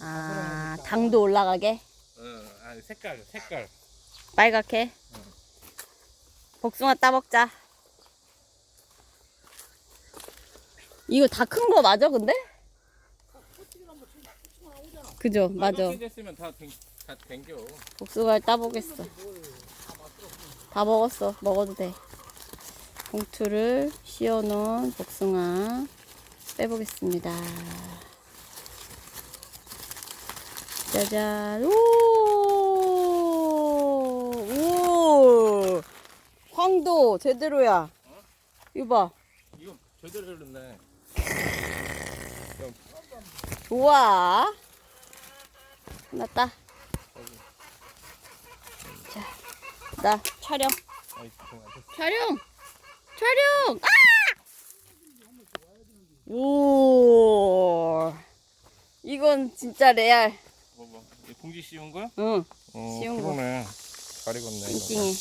아, 당도 올라가게? 어, 아니 색깔 색깔. 빨갛게? 복숭아 따먹자. 이거 다 큰 거 맞아, 근데? 그죠, 맞아. 이렇게 됐으면 다 댕, 다 댕겨. 복숭아를 따보겠어. 다 먹었어. 먹어도 돼. 봉투를 씌워놓은 복숭아 빼보겠습니다. 짜잔. 오! 오! 황도 제대로야. 이거 봐. 이거 제대로 흘렀네. 좋아. 끝났다. 자, 나 촬영. 촬영! 촬영! 아! 오! 이건 진짜 레알. 뭐 뭐. 이 봉지 씌운 거야? 응, 어, 씌운 거. 그러네. 잘 익었네. 이거. 찡찡해.